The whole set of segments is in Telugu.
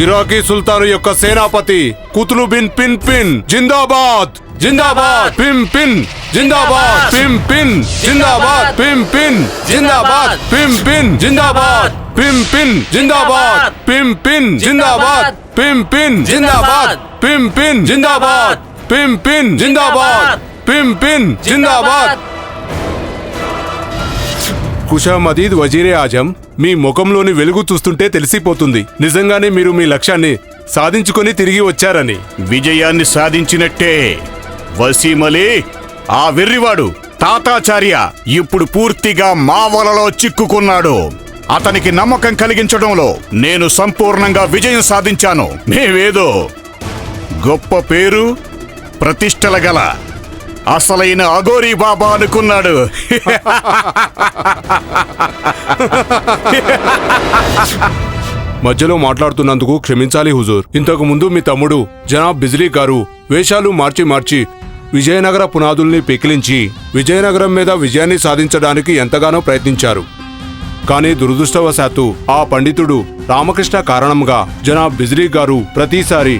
ఇరాకీ సుల్తాను యొక్క సేనాపతి కుతులు బిన్ పిన్ పిన్ జిందాబాద్ జిందాబాద్ పిన్ పిన్ జిందాబాద్ పిన్ పిన్ జిందాబాద్ పిన్ పిన్ జిందాబాద్ పిన్ పిన్ జిందాబాద్ పిన్ పిన్ జిందాబాద్ పిన్ పిన్ జిందాబాద్ పిన్ పిన్ జిందాబాద్ పిన్ పిన్ జిందాబాద్ పిన్ పిన్ జిందాబాద్ పిన్ పిన్ జిందాబాద్ ఖుషా మదీద్ వజీరే ఆజం మీ ముఖంలోని వెలుగు చూస్తుంటే తెలిసిపోతుంది. నిజంగానే మీరు మీ లక్ష్యాన్ని సాధించుకొని తిరిగి వచ్చారని. విజయాన్ని సాధించినట్టే. వసీమలి ఆ వెర్రివాడు తాతాచార్య ఇప్పుడు పూర్తిగా మా వలలో చిక్కుకున్నాడు. అతనికి నమ్మకం కలిగించడంలో నేను సంపూర్ణంగా విజయం సాధించాను. మేవేదో గొప్ప పేరు ప్రతిష్టల గల అసలైన అగోరీ బాబా అనుకున్నాడు. మధ్యలో మాట్లాడుతున్నందుకు క్షమించాలి హుజూర్. ఇంతకు ముందు మీ తమ్ముడు జనాబ్ బిజ్లీ గారు వేషాలు మార్చి మార్చి విజయనగర పునాదుల్ని పెకిలించి విజయనగరం మీద విజయాన్ని సాధించడానికి ఎంతగానో ప్రయత్నించారు. కానీ దురదృష్టవశాత్తు ఆ పండితుడు రామకృష్ణ కారణంగా జనాబ్ బిజ్లీ గారు ప్రతిసారి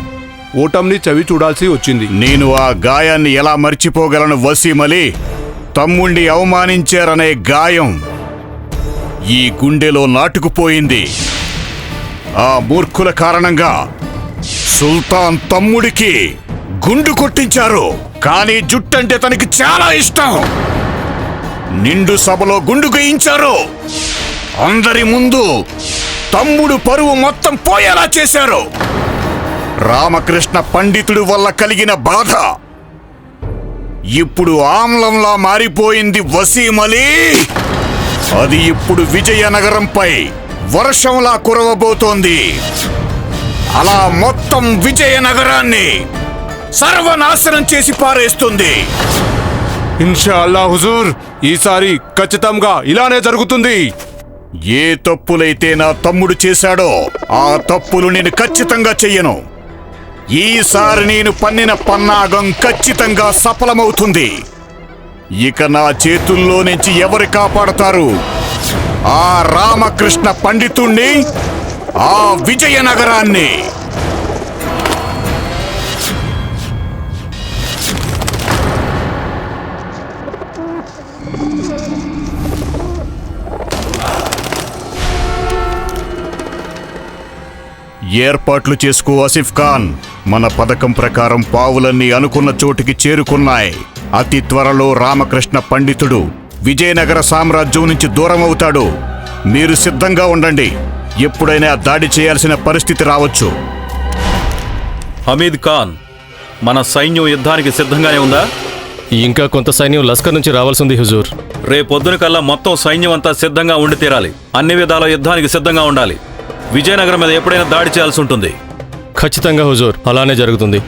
ఓటంని చవి చూడాల్సి వచ్చింది. నేను ఆ గాయాన్ని ఎలా మర్చిపోగలను వసీమలి తమ్ముణ్ణి అవమానించారనే గాయం ఈ గుండెలో నాటుకుపోయింది. ఆ మూర్ఖుల కారణంగా సుల్తాన్ తమ్ముడికి గుండు కొట్టించారు. కానీ జుట్టంటే తనకి చాలా ఇష్టం. నిండు సభలో గుండు గయించారు. అందరి ముందు తమ్ముడు పరువు మొత్తం పోయేలా చేశారు. రామకృష్ణ పండితుడి వల్ల కలిగిన బాధ. ఇప్పుడు ఆమ్లంలా మారిపోయింది వసీమలి అది ఇప్పుడు విజయనగరంపై వర్షంలా కురవబోతోంది. అలా మొత్తం విజయనగరాన్ని సర్వనాశనం చేసి పారేస్తుంది. ఇన్షా అల్లా హుజూర్ ఈసారి ఖచ్చితంగా ఇలానే జరుగుతుంది. ఏ తప్పులైతే నా తమ్ముడు చేశాడో ఆ తప్పులు నేను ఖచ్చితంగా చెయ్యను. ఈసారి నేను పన్నిన పన్నాగం ఖచ్చితంగా సఫలమవుతుంది. ఇక నా చేతుల్లో నుంచి ఎవరు కాపాడతారు? ఆ రామకృష్ణ పండితుణ్ణి ఆ విజయనగరాన్ని. ఏర్పాట్లు చేసుకో ఆసిఫ్ ఖాన్. మన పథకం ప్రకారం పావులన్నీ అనుకున్న చోటికి చేరుకున్నాయి. అతి త్వరలో రామకృష్ణ పండితుడు విజయనగర సామ్రాజ్యం నుంచి దూరం అవుతాడు. మీరు సిద్ధంగా ఉండండి. ఎప్పుడైనా దాడి చేయాల్సిన పరిస్థితి రావచ్చు. హమీద్ ఖాన్ మన సైన్యం యుద్ధానికి సిద్ధంగానే ఉందా? ఇంకా కొంత సైన్యం లస్కర్ నుంచి రావాల్సింది హుజూర్. రేపొద్దున కల్లా మొత్తం సైన్యం అంతా సిద్ధంగా ఉండి తీరాలి. అన్ని విధాల యుద్ధానికి సిద్ధంగా ఉండాలి. విజయనగరం మీద ఎప్పుడైనా దాడి చేయాల్సి ఉంటుంది. ఖచ్చితంగా హుజూర్ అలానే జరుగుతుంది.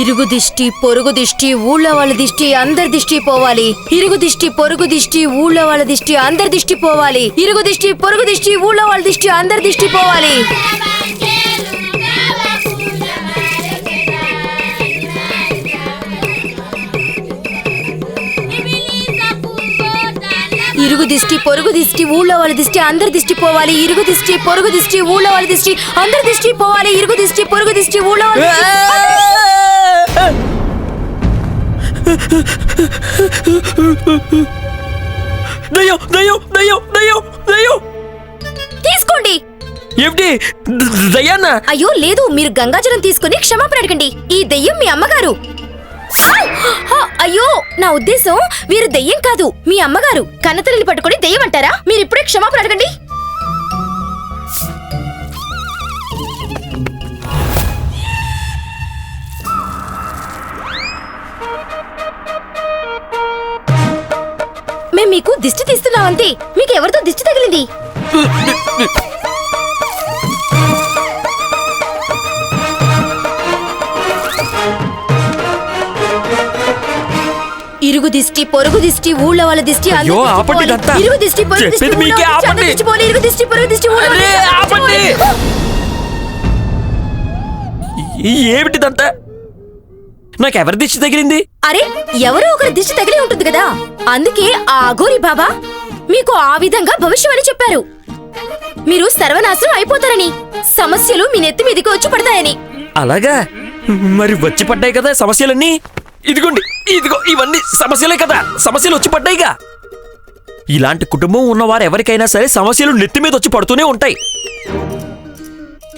ఇరుగు దిష్టి పొరుగు దిష్టి ఊళ్ళో వాళ్ళ దిష్టి అందరి దిష్టి పోవాలి. ఇరుగు దిష్టి పొరుగు దిష్టి ఊళ్ళో వాళ్ళ దిష్టి అందరి దిష్టి పోవాలి. ఇరుగు దిష్టి పొరుగు దిష్టి ఊళ్ళో వాళ్ళ దిష్టి అందరి దిష్టి పోవాలి. ఇరుగు దిష్టి పొరుగు దిష్టి ఊళ్ళో వాళ్ళ దిష్టి అందరి దిష్టి పోవాలి. ఇరుగు దిష్టి పొరుగు దిష్టి ఊళ్ళో వాళ్ళ దిష్టి అందరి దిష్టి పోవాలి. ఇరుగు దిష్టి పొరుగు దిష్టి ఊళ్ళో దయ్యం దయ్యం దయ్యం దయ్యం దయ్యం. తీసుకోండి. ఏమిటి? అయ్యో లేదు మీరు గంగాజలం తీసుకుని క్షమాపణ అడగండి. ఈ దెయ్యం మీ అమ్మగారు. అయ్యో నా ఉద్దేశం వీరు దెయ్యం కాదు మీ అమ్మగారు. కన్నతల్లిని పట్టుకొని దెయ్యం అంటారా మీరిప్పుడే క్షమాపణ అడగండి. మేము మీకు దిష్టి తీస్తున్నాం అంతే. మీకు ఎవరితో దిష్టి తగిలింది? ఇరుగు దిష్టి పొరుగు దిష్టి ఊళ్ళ వాళ్ళ దిష్టి అయ్యో, ఆపండి ఇదంతా. ఇరుగు దిష్టి పొరుగు దిష్టి చెప్పేది మీకే, ఆపండి. దిష్టి ఇరుగు దిష్టి పొరుగు దిష్టి ఊళ్ళో వాళ్ళ అరే, దిష్టి, ఆపండి. ఈ- ఏమిటిదంతా? నాకెవరి దిష్టి తగిలింది? అరే ఎవరు ఒకరి దిష్టి తగిలి ఉంటుంది కదా. అందుకే ఆ అఘోరి బాబా మీకు ఆ విధంగా భవిష్యమని చెప్పారు. మీరు సర్వనాశనం అయిపోతారని సమస్యలు మీ నెత్తి మీదకి వచ్చి పడతాయని. అలాగా? మరి వచ్చి పడ్డాయి కదా సమస్యలన్నీ? ఇదిగోండి ఇదిగో ఇవన్నీ సమస్యలే కదా. సమస్యలు వచ్చి పడ్డాయిగా. ఇలాంటి కుటుంబం ఉన్నవారు ఎవరికైనా సరే సమస్యలు నెత్తి మీద వచ్చి పడుతూనే ఉంటాయి.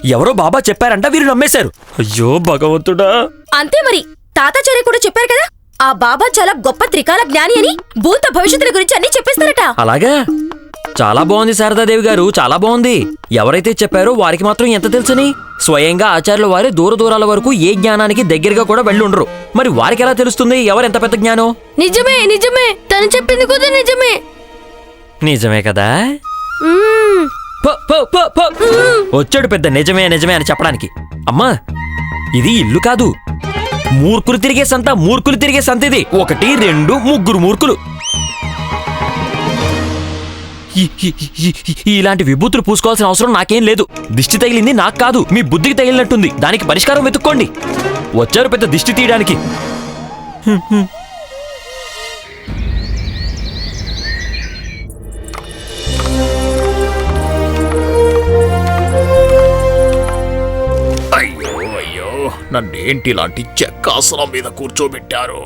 ఎవరో బాబా చెప్పారంట వీరు నమ్మేశారు. అయ్యో భగవంతుడా. అంతే మరి. తాతాచార్య కూడా చెప్పారు కదా ఆ బాబా చాలా గొప్ప త్రికాల జ్ఞాని అని భూత భవిష్యత్తుల గురించి అన్ని చెప్పేస్తారట. అలాగా? చాలా బాగుంది శారదాదేవి గారు చాలా బాగుంది. ఎవరైతే చెప్పారో వారికి మాత్రం ఎంత తెలుసని? స్వయంగా ఆచార్యుల వారి దూర దూరాల వరకు ఏ జ్ఞానానికి దగ్గరగా కూడా వెళ్ళి ఉండరు మరి వారికి ఎలా తెలుస్తుంది? ఎవరు ఎంత పెద్ద జ్ఞానం? నిజమే నిజమే. తను చెప్పింది కూడా నిజమే. నిజమే కదా. వచ్చాడు పెద్ద నిజమే నిజమే అని చెప్పడానికి. అమ్మా ఇది ఇల్లు కాదు. మూర్ఖులు తిరిగే సంత మూర్ఖులు తిరిగే సంత ఇది ఒకటి రెండు ముగ్గురు మూర్ఖులు. ఇలాంటి విభూతులు పూసుకోవాల్సిన అవసరం నాకేం లేదు. దిష్టి తగిలింది నాకు కాదు మీ బుద్ధికి తగిలినట్టుంది. దానికి పరిష్కారం వెతుక్కోండి. వచ్చారు పెద్ద దిష్టి తీయడానికి. అయ్యో అయ్యో నన్నేంటి ఇలాంటి చెక్కాసనం మీద కూర్చోబెట్టారు?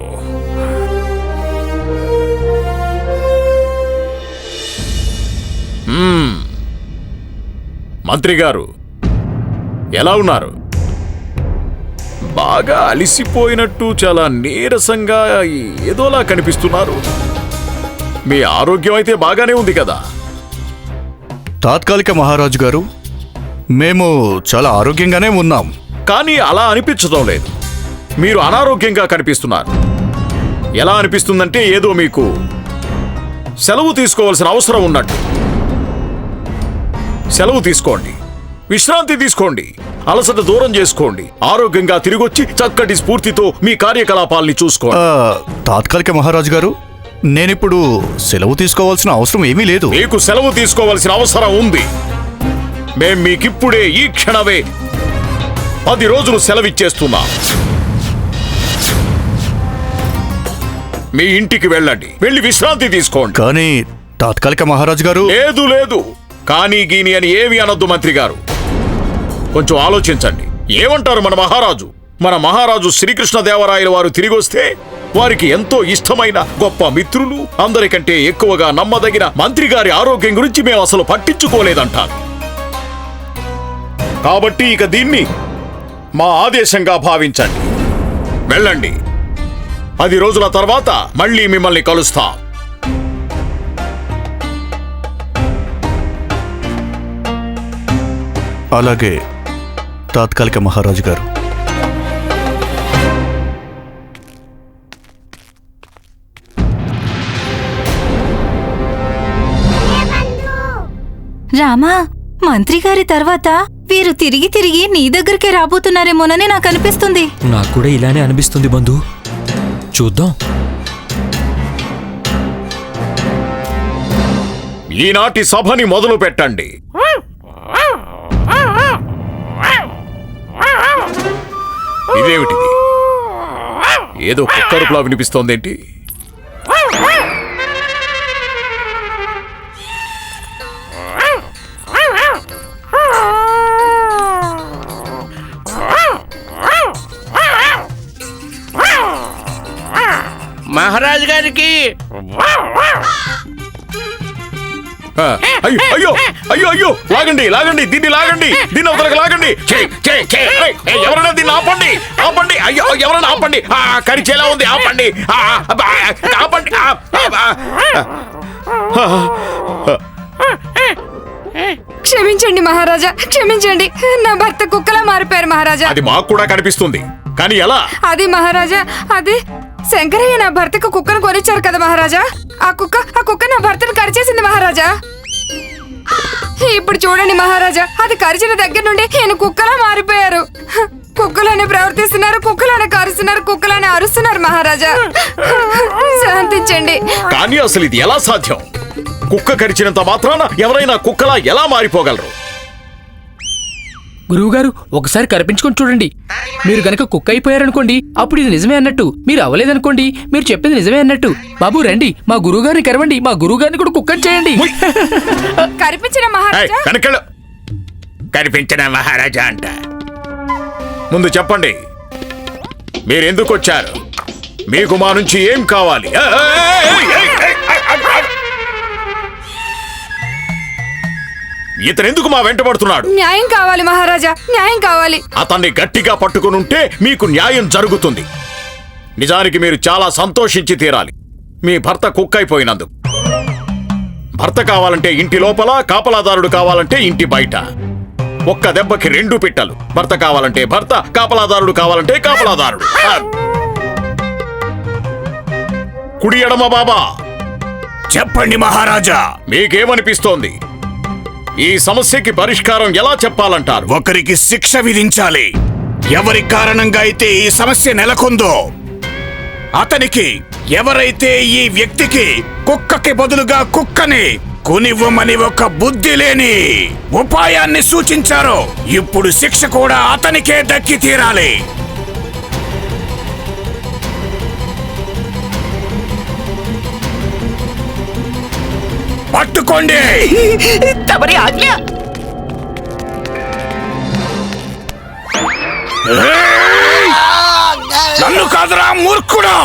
మంత్రి గారు ఎలా ఉన్నారు? బాగా అలిసిపోయినట్టు చాలా నీరసంగా ఏదోలా కనిపిస్తున్నారు. మీ ఆరోగ్యం అయితే బాగానే ఉంది కదా? తాత్కాలిక మహారాజు గారు మేము చాలా ఆరోగ్యంగానే ఉన్నాం. కానీ అలా అనిపించడం లేదు. మీరు అనారోగ్యంగా కనిపిస్తున్నారు. ఎలా అనిపిస్తుందంటే ఏదో మీకు సెలవు తీసుకోవాల్సిన అవసరం ఉన్నట్టు. సెలవు తీసుకోండి. విశ్రాంతి తీసుకోండి. అలసట దూరం చేసుకోండి. ఆరోగ్యంగా తిరిగొచ్చి చక్కటి స్ఫూర్తితో మీ కార్యకలాపాల్ని చూసుకోండి. తాత్కాలిక మహారాజు గారు నేనిప్పుడు సెలవు తీసుకోవాల్సిన అవసరం ఏమీ లేదు. మీకు సెలవు తీసుకోవాల్సిన అవసరం ఉంది. మేం మీకిప్పుడే ఈ క్షణమే పది రోజులు సెలవిచ్చేస్తున్నాం. మీ ఇంటికి వెళ్ళండి. వెళ్ళి విశ్రాంతి తీసుకోండి. కానీ తాత్కాలిక మహారాజు గారు లేదు లేదు. కానీ గీని అని ఏమి అనొద్దు మంత్రి గారు. కొంచెం ఆలోచించండి. ఏమంటారు మన మహారాజు? మన మహారాజు శ్రీకృష్ణదేవరాయల వారు తిరిగి వస్తే వారికి ఎంతో ఇష్టమైన గొప్ప మిత్రులు అందరికంటే ఎక్కువగా నమ్మదగిన మంత్రి గారి ఆరోగ్యం గురించి మేము అసలు పట్టించుకోలేదంటారు. కాబట్టి ఇక దీన్ని మా ఆదేశంగా భావించండి. వెళ్ళండి. పది రోజుల తర్వాత మళ్ళీ మిమ్మల్ని కలుస్తాం. అలాగే తాత్కాలిక మహారాజు గారు. రామా మంత్రి గారి తర్వాత వీరు తిరిగి తిరిగి నీ దగ్గరికే రాబోతున్నారేమోనని నాకు అనిపిస్తుంది. నాకు కూడా ఇలానే అనిపిస్తుంది బంధు. చూద్దాం. ఈనాటి సభని మొదలు పెట్టండి ఇదేమిటిది? ఏదో కుక్కరుపులా వినిపిస్తోందేంటి? అయ్యో అయ్యో అయ్యో అయ్యో. లాగండి లాగండి దీన్ని లాగండి దీన్ని అవతలకు లాగండి. ఎవరైనా దీన్ని ఆపండి ఆపండి. అయ్యో ఎవరైనా ఆపండి. కరిచేలా ఉంది? ఆపండి. ఆపండి. క్షమించండి మహారాజా క్షమించండి. నా భర్త కుక్కలా మారిపోయారు మహారాజా. అది మాకు కూడా కనిపిస్తుంది. కానీ ఎలా? అది మహారాజా అది శంకరయ్య నా భర్తకు కుక్కను కొనిచ్చారు కదా మహారాజా. ఆ కుక్క ఆ కుక్క నా భర్తను కరిచేసింది మహారాజా. ఇప్పుడు చూడండి మహారాజా అది కరిచిన దగ్గర నుండి నేను కుక్కలా మారిపోయారు. కుక్కలానే ప్రవర్తిస్తున్నారు కుక్కలానే కరుస్తున్నారు కుక్కలానే అరుస్తున్నారు మహారాజా. శాంతించండి కానీ అసలు ఇది ఎలా సాధ్యం? కుక్క కరిచినంత మాత్రాన ఎవరైనా కుక్కలా ఎలా మారిపోగలరు? గురువుగారు ఒకసారి కనిపించుకొని చూడండి. మీరు గనక కుక్క అయిపోయారనుకోండి అప్పుడు ఇది నిజమే అన్నట్టు. మీరు అవ్వలేదనుకోండి మీరు చెప్పింది నిజమే అన్నట్టు. బాబు రండి. మా గురువుగారిని కరవండి. మా గురువుగారిని కూడా కుక్కని చేయండి. మహారాజా? కనిపించిన మహారాజా అంట. ముందు చెప్పండి. మీరెందుకు వచ్చారు మీకు మా నుంచి ఏం కావాలి? ఇతను ఎందుకు మా వెంట పడుతున్నాడు? న్యాయం కావాలి మహారాజా న్యాయం కావాలి. అతన్ని గట్టిగా పట్టుకుని ఉంటే మీకు న్యాయం జరుగుతుంది. నిజానికి మీరు చాలా సంతోషించి తీరాలి. మీ భర్త కుక్ అయిపోయినందుకు భర్త కావాలంటే ఇంటి లోపల కాపలాదారుడు కావాలంటే ఇంటి బయట. ఒక్క దెబ్బకి రెండు పిట్టలు. భర్త కావాలంటే భర్త కాపలాదారుడు కావాలంటే కాపలాదారుడు. కుడి ఎడమ బాబా! చెప్పండి మహారాజా. మీకేమనిపిస్తోంది? ఈ సమస్యకి పరిష్కారం ఎలా చెప్పాలంటారు? ఒకరికి శిక్ష విధించాలి. ఎవరి కారణంగా అయితే ఈ సమస్య నెలకొందో అతనికి ఎవరైతే ఈ వ్యక్తికి కుక్కకి బదులుగా కుక్కని కొనివ్వమని ఒక బుద్ధి లేని ఉపాయాన్ని సూచించారో ఇప్పుడు శిక్ష కూడా అతనికే దక్కి తీరాలి. పట్టుకోండి! తమరి ఆజ్ఞ! నన్ను కాదురా మూర్ఖుడా!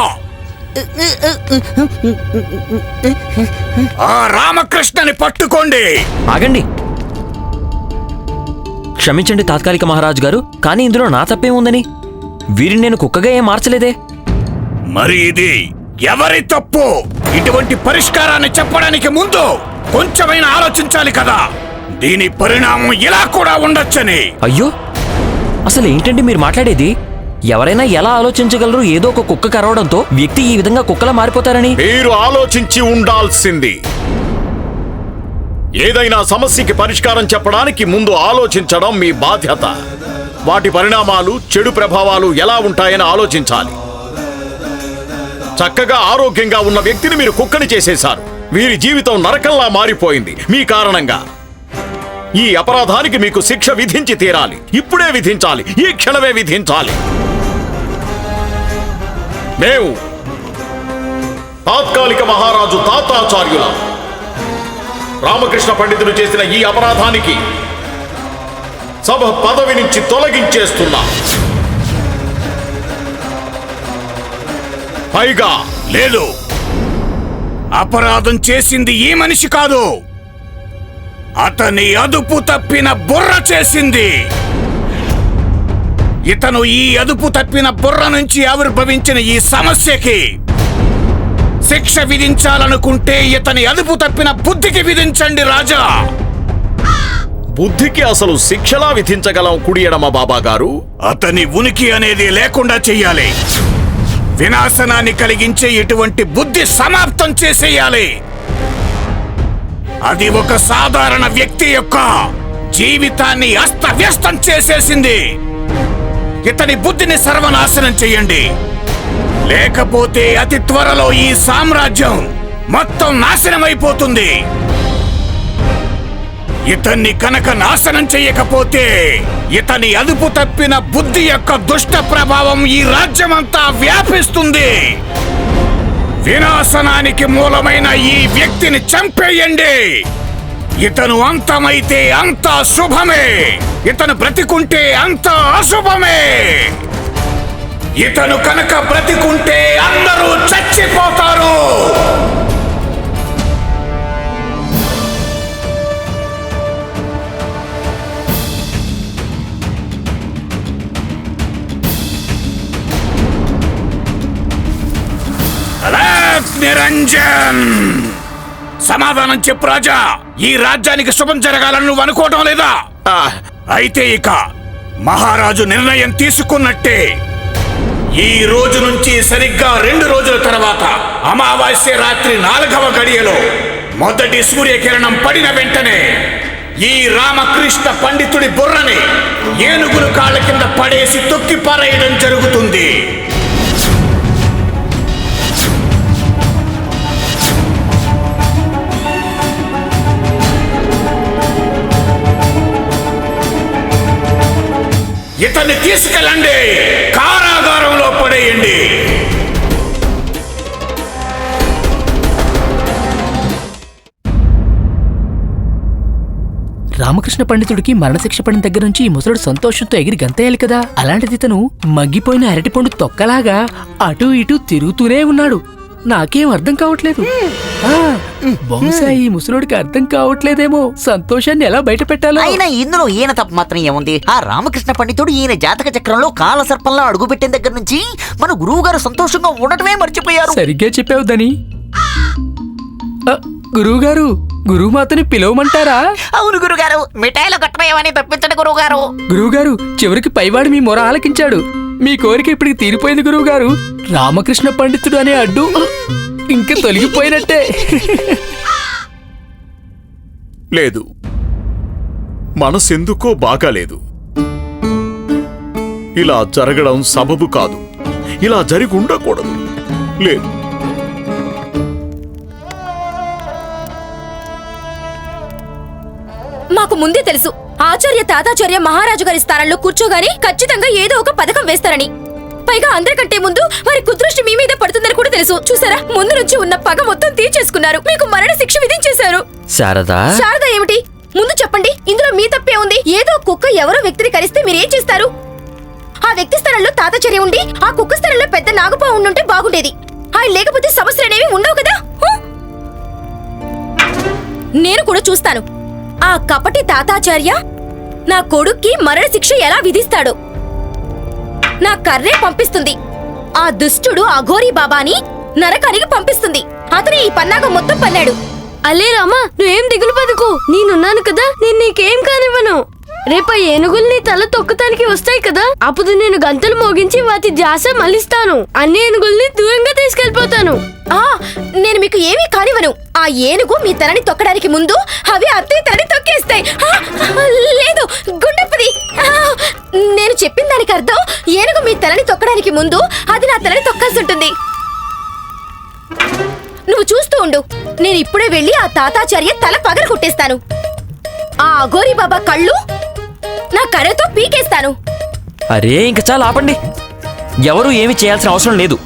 ఆ రామకృష్ణని పట్టుకోండి! ఆగండి. క్షమించండి తాత్కాలిక మహారాజు గారు కానీ ఇందులో నా తప్పేముందని? వీరిని నేను కుక్కగా ఏం మార్చలేదే? మరి ఇది ఎవరి తప్పు? ఇటువంటి పరిష్కారాన్ని చెప్పడానికి ముందు కొంచెమైనా ఆలోచించాలి కదా. దీని పరిణామం ఇలా కూడా ఉండొచ్చని. అయ్యో! అసలు ఏంటండి మీరు మాట్లాడేది? ఎవరైనా ఎలా ఆలోచించగలరు? ఏదో ఒక కుక్క కరవడంతో వ్యక్తి ఈ విధంగా కుక్కలా మారిపోతారని. మీరు ఆలోచించి ఉండాల్సింది. ఏదైనా సమస్యకి పరిష్కారం చెప్పడానికి ముందు ఆలోచించడం మీ బాధ్యత. వాటి పరిణామాలు చెడు ప్రభావాలు ఎలా ఉంటాయని ఆలోచించాలి. చక్కగా ఆరోగ్యంగా ఉన్న వ్యక్తిని మీరు కుక్కని చేసేశారు. వీరి జీవితం నరకంలా మారిపోయింది. మీ కారణంగా. ఈ అపరాధానికి మీకు శిక్ష విధించి తీరాలి. ఇప్పుడే విధించాలి. ఈ క్షణమే విధించాలి. మేము తాత్కాలిక మహారాజు తాతాచార్యుల రామకృష్ణ పండితులు చేసిన ఈ అపరాధానికి సభ పదవి నుంచి తొలగించేస్తున్నా. పైగా లేదు. అపరాధం చేసింది ఈ మనిషి కాదు. అతని అదుపు తప్పిన బుర్ర చేసింది. ఇతను ఈ అదుపు తప్పిన బుర్ర నుంచి ఆవిర్భవించిన ఈ సమస్యకి శిక్ష విధించాలనుకుంటే ఇతని అదుపు తప్పిన బుద్ధికి విధించండి రాజా. బుద్ధికి అసలు శిక్షలా విధించగలం కుడి ఎడమ బాబా గారు అతని ఉనికి అనేది లేకుండా చెయ్యాలి. వినాశనాన్ని కలిగించే ఇటువంటి బుద్ధి సమాప్తం చేసేయాలి. అది ఒక సాధారణ వ్యక్తి యొక్క జీవితాన్ని అస్తవ్యస్తం చేసేసింది. ఇతని బుద్ధిని సర్వనాశనం చెయ్యండి లేకపోతే అతి త్వరలో ఈ సామ్రాజ్యం మొత్తం నాశనమైపోతుంది. ఇతన్ని కనుక నాశనం చేయకపోతే ఇతని అదుపు తప్పిన బుద్ధి యొక్క దుష్ట ప్రభావం ఈ రాజ్యమంతా వ్యాపిస్తుంది. వినాశనానికి మూలమైన ఈ వ్యక్తిని చంపేయండి. ఇతను అంతమైతే అంత శుభమే. ఇతను బ్రతికుంటే అంత అశుభమే. ఇతను కనుక బ్రతికుంటే అందరూ చచ్చిపోతారు. నిరంజన్! సమాధానం చెప్పు రాజా! ఈ రాజ్యానికి శుభం జరగాలని నువ్వు అనుకోవటం లేదా? అయితే ఇక మహారాజు నిర్ణయం తీసుకున్నట్టే. ఈ రోజు నుంచి సరిగ్గా రెండు రోజుల తర్వాత అమావాస్య రాత్రి నాలుగవ గడియలో మొదటి సూర్యకిరణం పడిన వెంటనే ఈ రామకృష్ణ పండితుడి బుర్రని ఏనుగులు కాళ్ళ కింద పడేసి తొక్కి పారేయడం జరుగుతుంది. ఇతన్ని తీసుకెళ్ళండి. కారాగారంలో పడేయండి. రామకృష్ణ పండితుడికి మరణశిక్ష పడిన దగ్గర నుంచి ఈ ముసలుడు సంతోషంతో ఎగిరి గంతేయాలి కదా. అలాంటిది ఇతను మగ్గిపోయిన అరటిపండు తొక్కలాగా అటూ ఇటూ తిరుగుతూనే ఉన్నాడు. నాకేం అర్థం కావట్లేదు. బహుశా ఈ ముసలుడికి అర్థం కావట్లేదేమో. సంతోషాన్ని ఎలా బయట పెట్టాలో. అయినా ఇందులో ఈయన తప్ప మాత్రం ఏముంది? ఆ రామకృష్ణ పండితుడు ఈయన జాతక చక్రంలో కాల సర్పంలో అడుగుపెట్టిన దగ్గర నుంచి మన గురువు గారు సంతోషంగా ఉండటమే మర్చిపోయారు. సరిగ్గా చెప్పావు దని గురువు గారు గురుమాతని పిలవమంటారా? అవును గురుగారు మిఠాయిలు కట్టమేమని తప్పించండి గురువు గారు గురువుగారు చివరికి పైవాడు మీ మొర ఆలకించాడు. మీ కోరిక ఇప్పటికి తీరిపోయింది గురువుగారు. రామకృష్ణ పండితుడు అనే అడ్డు ఇంకా తొలగిపోయినట్టే. లేదు. మనసెందుకో బాగాలేదు. ఇలా జరగడం సబబు కాదు. ఇలా జరిగి ఉండకూడదు లేదు. మాకు ముందే తెలుసు. ఆచార్య తాతాచార్య మహారాజు గారి స్థానంలో కూర్చోగానే ఖచ్చితంగా ఏదో ఒక పథకం వేస్తారని. పైగా అందరికంటే ముందు వారి కుదృష్టి మీ మీద పడుతుందని కూడా తెలుసు. చూసారా? ముందు నుంచి ఉన్న పగ మొత్తం తీర్చేసుకున్నారు. మీకు మరణ శిక్ష విధించేశారు. శారదా? శారద ఏమిటి? ముందు చెప్పండి. ఇందులో మీ తప్పే ఉంది. ఏదో కుక్క ఎవరో వ్యక్తిని కరిస్తే మీరేం చేస్తారు? ఆ వ్యక్తి స్థలంలో తాతాచార్య ఉండి ఆ కుక్క స్థలంలో పెద్ద నాగపావు ఉండుంటే బాగుండేది. ఆయన లేకపోతే సమస్యలనేవి ఉండవు కదా? నేను కూడా చూస్తాను. ఆ కపటి తాతాచార్య నా కొడుక్కి మరణశిక్ష ఎలా విధిస్తాడు. నా కర్రే పంపిస్తుంది. ఆ దుష్టుడు అఘోరీ బాబాని నరకానికి పంపిస్తుంది. అతను ఈ పన్నాగం మొత్తం పన్నాడు. అలే రామా నువ్వేం దిగులు పదుకు? నేనున్నాను కదా నేను నీకేం కానివ్వను. రేపు ఆ ఏనుగుల్ని తల తొక్కటానికి వస్తాయి కదా అప్పుడు నేను గంటలు మోగించి వాటి ధ్యాస మళ్ళిస్తాను. అన్ని ఏనుగుల్ని దూరంగా తీసుకెళ్ళిపోతాను ఆ నేను మీకు ఏమీ కానివ్వను. ఆ ఏనుగు మీ తలని తొక్కడానికి ముందు అవి అత్తయ్య తలని తొక్కేస్తాయి. ఆ, లేదు గుండప్పది. ఆ, నేను చెప్పిన దానికి అర్థం ఏనుగు మీ తలని తొక్కడానికి ముందు అది నా తలని తొక్కాల్సి ఉంటుంది. నువ్వు చూస్తూ ఉండు. నేను ఇప్పుడే వెళ్ళి ఆ తాతాచార్య తల పగలు కొట్టేస్తాను. ఆ అఘోరి బాబా కళ్ళు నా కర్రతో పీకేస్తాను. అరే ఇంక చాలా ఆపండి. ఎవరు ఏమి చేయాల్సిన అవసరం లేదు.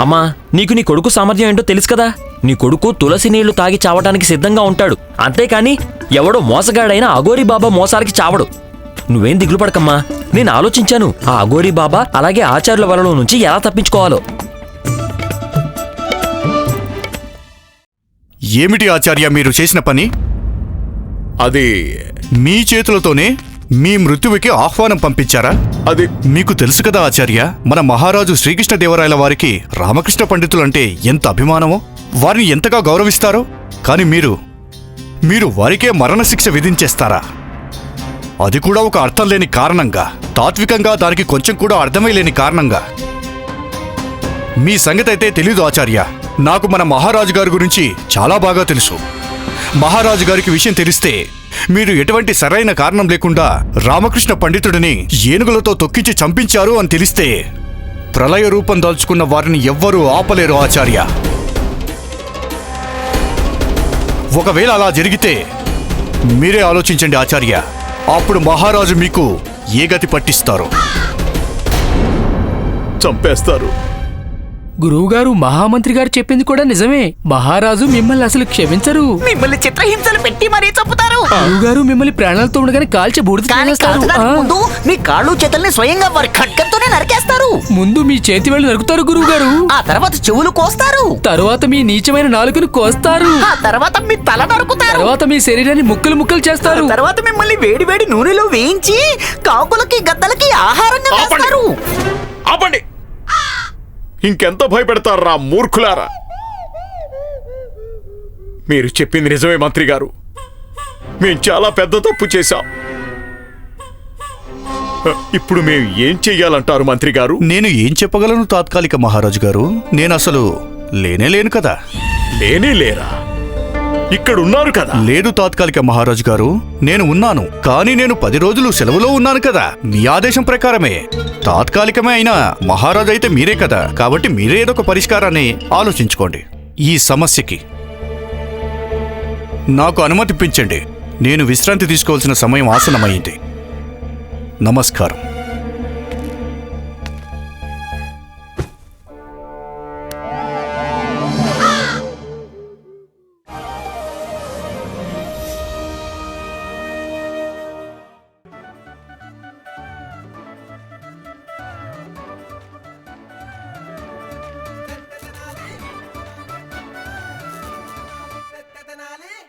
అమ్మా నీకు నీ కొడుకు సామర్థ్యం ఏంటో తెలుసు కదా. నీ కొడుకు తులసి నీళ్ళు తాగి చావడానికి సిద్ధంగా ఉంటాడు. అంతేకాని ఎవడో మోసగాడైన అగోరి బాబా మోసాలకి చావడు. నువ్వేం దిగులు పడకమ్మా. నేను ఆలోచించాను ఆ అగోరి బాబా అలాగే ఆచార్యుల వలలో నుంచి ఎలా తప్పించుకోవాలో. ఏమిటి ఆచార్య మీరు చేసిన పని? అది మీ చేతులతోనే మీ మృత్యువుకి ఆహ్వానం పంపించారా? అది మీకు తెలుసు కదా ఆచార్య. మన మహారాజు శ్రీకృష్ణదేవరాయల వారికి రామకృష్ణ పండితులంటే ఎంత అభిమానమో వారిని ఎంతగా గౌరవిస్తారో కాని మీరు మీరు వారికే మరణశిక్ష విధించేస్తారా? అది కూడా ఒక అర్థం లేని కారణంగా తాత్వికంగా దానికి కొంచెం కూడా అర్థమై లేని కారణంగా. మీ సంగతి అయితే తెలీదు ఆచార్య. నాకు మన మహారాజు గారి గురించి చాలా బాగా తెలుసు. మహారాజు గారికి విషయం తెలిస్తే మీరు ఎటువంటి సరైన కారణం లేకుండా రామకృష్ణ పండితుడిని ఏనుగులతో తొక్కించి చంపించారు అని తెలిస్తే ప్రళయ రూపం దాల్చుకున్న వారిని ఎవ్వరూ ఆపలేరు ఆచార్య. ఒకవేళ అలా జరిగితే మీరే ఆలోచించండి ఆచార్య. అప్పుడు మహారాజు మీకు ఏ గతి పట్టిస్తారు? చంపేస్తారు. గురువుగారు మహామంత్రి గారు చెప్పింది కూడా నిజమే. మహారాజు మిమ్మల్ని అసలు క్షమించరు. మిమ్మల్ని చిత్రహింసలు పెట్టి మరీ చంపుతారు. గురువుగారు మిమ్మల్ని ప్రాణాలతో ఉండగానే కాల్చి బూడిద మీ కాళ్ళు చేతుల్ని స్వయంగా వారి ఖడ్గంతోనే నరికేస్తారు. ముందు మీ చేతి వేళ్ళు నరుకుతారు గురువుగారు. ఆ తర్వాత చెవులు కోస్తారు. తరువాత మీ నీచమైన నాలుకను కోస్తారు. ఆ తర్వాత మీ తల నరుకుతారు. తర్వాత మీ శరీరాన్ని ముక్కలు ముక్కలు చేస్తారు. తర్వాత మిమ్మల్ని వేడి వేడి నూనెలో వేయించి కాకులకి గద్దలకి ఆహారంగా వేస్తారు. ఆపండి. ఇంకెంత భయపెడతారా మూర్ఖులారా? మీరు చెప్పింది నిజమే మంత్రి గారు. మేం చాలా పెద్ద తప్పు చేశాం. ఇప్పుడు మేము ఏం చెయ్యాలంటారు మంత్రి గారు? నేను ఏం చెప్పగలను తాత్కాలిక మహారాజు గారు? నేను అసలు లేనే లేను కదా. లేనే లేరా? ఇక్కడ ఉన్నారు కదా. లేదు తాత్కాలిక మహారాజు గారు నేను ఉన్నాను కానీ నేను పది రోజులు సెలవులో ఉన్నాను కదా. మీ ఆదేశం ప్రకారమే. తాత్కాలికమే అయినా మహారాజు అయితే మీరే కదా. కాబట్టి మీరే ఏదో ఒక పరిష్కారాన్ని ఆలోచించుకోండి. ఈ సమస్యకి నాకు అనుమతిప్పించండి నేను విశ్రాంతి తీసుకోవాల్సిన సమయం ఆసనమైంది నమస్కారం.